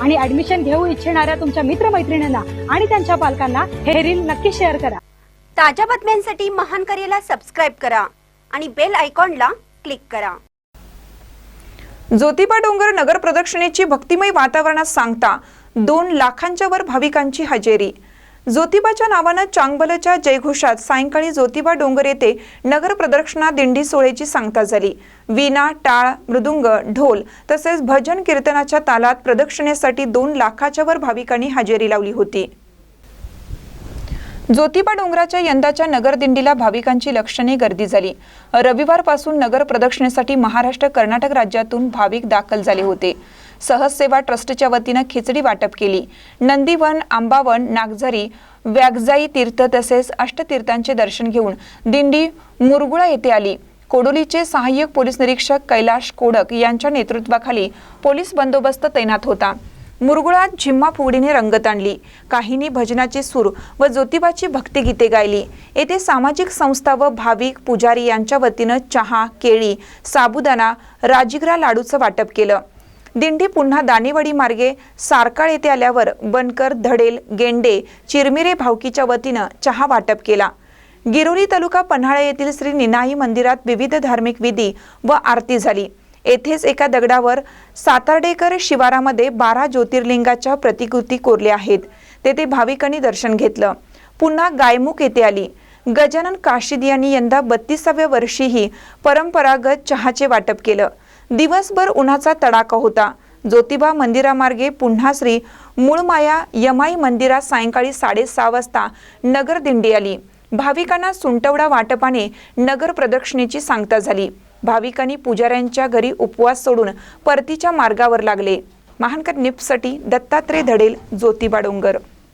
आणि ऍडमिशन घेऊ इच्छिणाऱ्या तुमच्या मित्रमैत्रिणींना आणि त्यांच्या पालकांना हे रील नक्की शेअर करा. ताज्या बातम्यांसाठी महान करेला सबस्क्राईब करा आणि बेल आयकॉनला क्लिक करा. ज्योतिबा डोंगर नगर प्रदक्षिणेची भक्तिमय वातावरणात सांगता दोन लाखांच्या वर भाविकांची हजेरी. ज्योतिबाच्या नावानं चांगबलच्या जयघोषात सायंकाळी ज्योतिबा डोंगर येथे नगर प्रदक्षिणा दिंडी सोहळ्याची सांगता झाली. वीणा टाळ मृदुंग ढोल तसेच भजन कीर्तनाच्या तालात प्रदक्षिणेसाठी दोन लाखाच्या वर भाविकांनी हजेरी लावली होती. ज्योतिबा डोंगराच्या यंदाच्या नगरदिंडीला भाविकांची लक्षणीय गर्दी झाली. रविवारपासून नगर प्रदक्षिणेसाठी महाराष्ट्र कर्नाटक राज्यातून भाविक दाखल झाले होते. सहज सेवा ट्रस्टच्या वतीनं खिचडी वाटप केली. नंदीवन आंबावन नागझरी व्यागजाई तीर्थ तसेच अष्टतीर्थांचे दर्शन घेऊन दिंडी मुरगुळा येथे आली. कोडोलीचे सहाय्यक पोलीस निरीक्षक कैलाश कोडक यांच्या नेतृत्वाखाली पोलीस बंदोबस्त तैनात होता. मुरगुळात झिम्मा फुगडीने रंगत आणली. काहींनी भजनाचे सूर व ज्योतिबाची भक्तिगीते गायली. येथे सामाजिक संस्था व भाविक पुजारी यांच्या वतीनं चहा केळी साबुदाणा राजिगरा लाडूचं वाटप केलं. दिंडी पुन्हा दानेवाडी मार्गे सारकाळ येथे आल्यावर बनकर धडेल गेंडे चिरमिरे भावकीच्या वतीनं चहा वाटप केला. गिरोली तालुका पन्हाळा येथील श्री निनाई मंदिरात विविध धार्मिक विधी व आरती झाली. येथेच एका दगडावर सातार्डेकर शिवारामध्ये बारा ज्योतिर्लिंगाच्या प्रतिकृती कोरल्या आहेत. तेथे भाविकांनी दर्शन घेतलं. पुन्हा गायमुख येथे आली. गजानन काशीद यांनी यंदा बत्तीसाव्या वर्षीही परंपरागत चहाचे वाटप केलं. दिवसभर उन्हाचा तडाखा होता. ज्योतिबा मंदिरामार्गे पुन्हा श्री मूळमाया यमाई मंदिरात सायंकाळी साडेसहा वाजता नगर दिंडी आली. भाविकांना सुंटवडा वाटपाने नगर प्रदक्षिणेची सांगता झाली. भाविकांनी पुजाऱ्यांच्या घरी उपवास सोडून परतीच्या मार्गावर लागले. महानकर निपसाठी दत्तात्रय धडेल ज्योतिबा डोंगर.